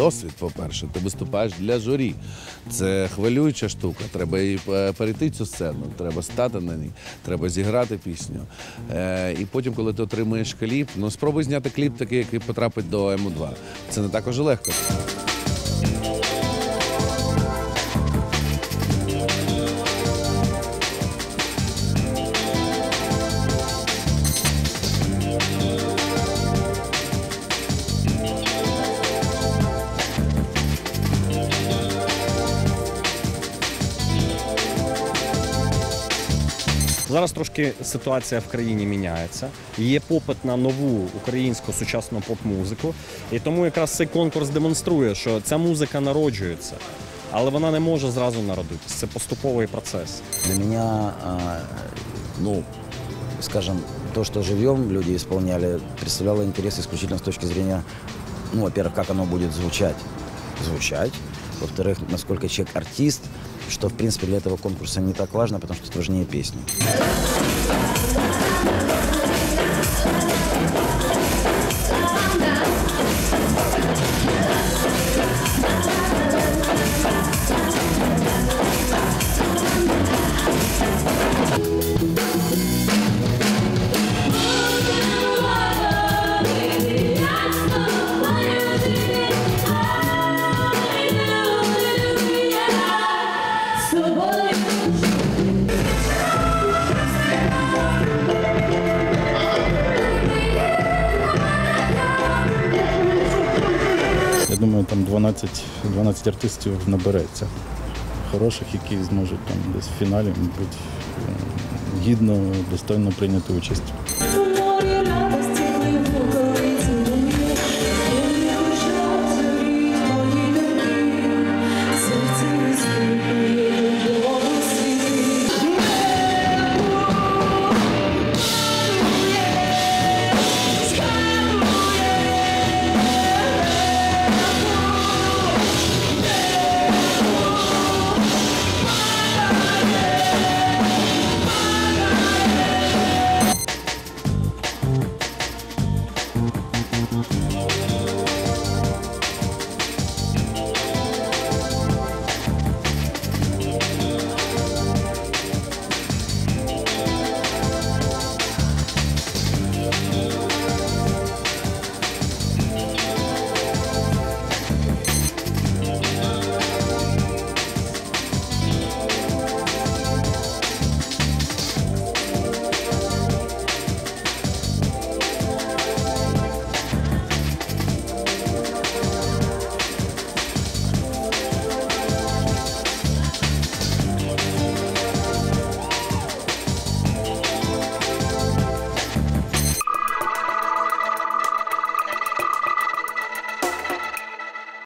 досвід, по-перше. Ти виступаєш для журі. Це хвилююча штука. Треба і е, перейти цю сцену, треба стати на ній, треба зіграти пісню. Е, і потім, коли ти отримуєш кліп, ну спробуй зняти кліп такий, який потрапить до М2. Це не також легко. Зараз трошки ситуація в країні міняється. Є попит на нову українську сучасну поп-музику. І тому якраз цей конкурс демонструє, що ця музика народжується, але вона не може зразу народитися. Це поступовий процес. Для меня, ну, скажем, то, что живьем люди исполняли, представляло интерес исключительно с точки зрения, ну, во-первых, как оно будет звучать. Звучать Во-вторых, насколько человек артист, что, в принципе, для этого конкурса не так важно, потому что это важнее песни. Я думаю, там 12, 12 артистів набереться. Хороших, які зможуть там десь в фіналі, мабуть, е, гідно, достойно прийняти участь.